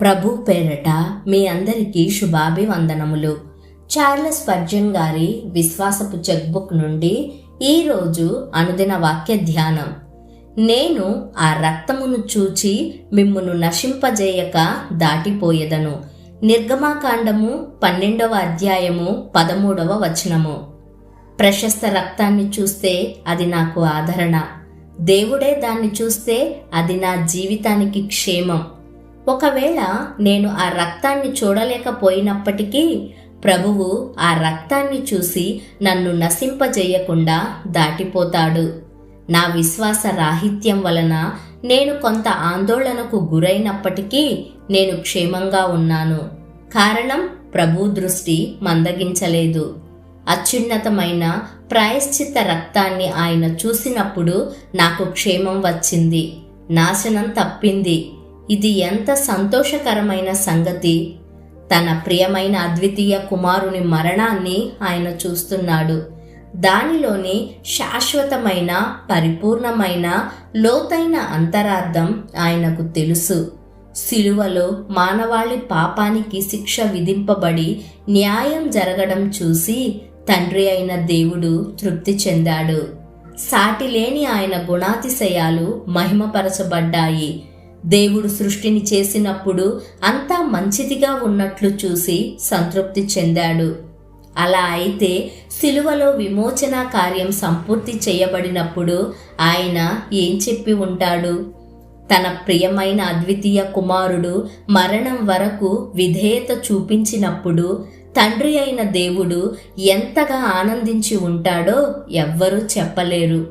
ప్రభు పేరట మీ అందరికీ శుభాభివందనములు. చార్లెస్ పర్జన్ గారి విశ్వాసపు చెక్బుక్ నుండి ఈరోజు అనుదిన వాక్య ధ్యానం. నేను ఆ రక్తమును చూచి మిమ్మును నశింపజేయక దాటిపోయేదను. నిర్గమాకాండము పన్నెండవ అధ్యాయము పదమూడవ వచనము. ప్రశస్త రక్తాన్ని చూస్తే అది నాకు ఆదరణ. దేవుడే దాన్ని చూస్తే అది నా జీవితానికి క్షేమం. ఒకవేళ నేను ఆ రక్తాన్ని చూడలేకపోయినప్పటికీ ప్రభువు ఆ రక్తాన్ని చూసి నన్ను నశింపజేయకుండా దాటిపోతాడు. నా విశ్వాస రాహిత్యం వలన నేను కొంత ఆందోళనకు గురైనప్పటికీ నేను క్షేమంగా ఉన్నాను. కారణం ప్రభు దృష్టి మందగించలేదు. అత్యున్నతమైన ప్రాయశ్చిత్త రక్తాన్ని ఆయన చూసినప్పుడు నాకు క్షేమం వచ్చింది. నాశనం తప్పింది. ఇది ఎంత సంతోషకరమైన సంగతి. తన ప్రియమైన అద్వితీయ కుమారుని మరణాన్ని ఆయన చూస్తున్నాడు. దానిలోని శాశ్వతమైన పరిపూర్ణమైన లోతైన అంతరార్థం ఆయనకు తెలుసు. సిలువలో మానవాళి పాపానికి శిక్ష విధింపబడి న్యాయం జరగడం చూసి తండ్రి అయిన దేవుడు తృప్తి చెందాడు. సాటిలేని ఆయన గుణాతిశయాలు మహిమపరచబడ్డాయి. దేవుడు సృష్టిని చేసినప్పుడు అంతా మంచిదిగా ఉన్నట్లు చూసి సంతృప్తి చెందాడు. అలా అయితే సిలువలో విమోచన కార్యం సంపూర్తి చేయబడినప్పుడు ఆయన ఏం చెప్పి ఉంటాడు? తన ప్రియమైన అద్వితీయ కుమారుడు మరణం వరకు విధేయత చూపించినప్పుడు తండ్రి అయిన దేవుడు ఎంతగా ఆనందించి ఉంటాడో ఎవ్వరూ చెప్పలేరు.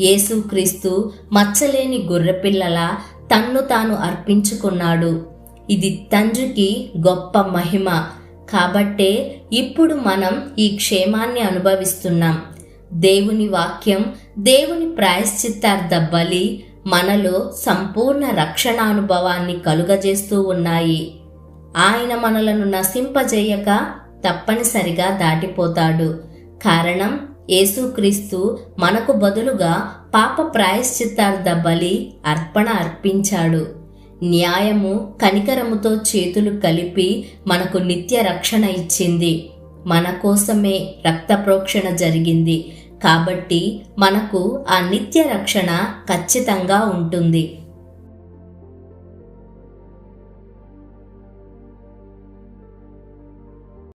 యేసుక్రీస్తు మచ్చలేని గొర్రెపిల్లల తన్ను తాను అర్పించుకున్నాడు. ఇది తండ్రికి గొప్ప మహిమ. కాబట్టే ఇప్పుడు మనం ఈ క్షేమాన్ని అనుభవిస్తున్నాం. దేవుని వాక్యం దేవుని ప్రాయశ్చిత్తార్థ బలి మనలో సంపూర్ణ రక్షణానుభవాన్ని కలుగజేస్తూ ఉన్నాయి. ఆయన మనలను నశింపజేయక తప్పనిసరిగా దాటిపోతాడు. కారణం యేసుక్రీస్తు మనకు బదులుగా పాప ప్రాయశ్చిత్తార్థ బలి అర్పణ అర్పించాడు. న్యాయము కనికరముతో చేతులు కలిపి మనకు నిత్య రక్షణ ఇచ్చింది. మన కోసమే రక్త ప్రోక్షణ జరిగింది. కాబట్టి మనకు ఆ నిత్య రక్షణ ఖచ్చితంగా ఉంటుంది.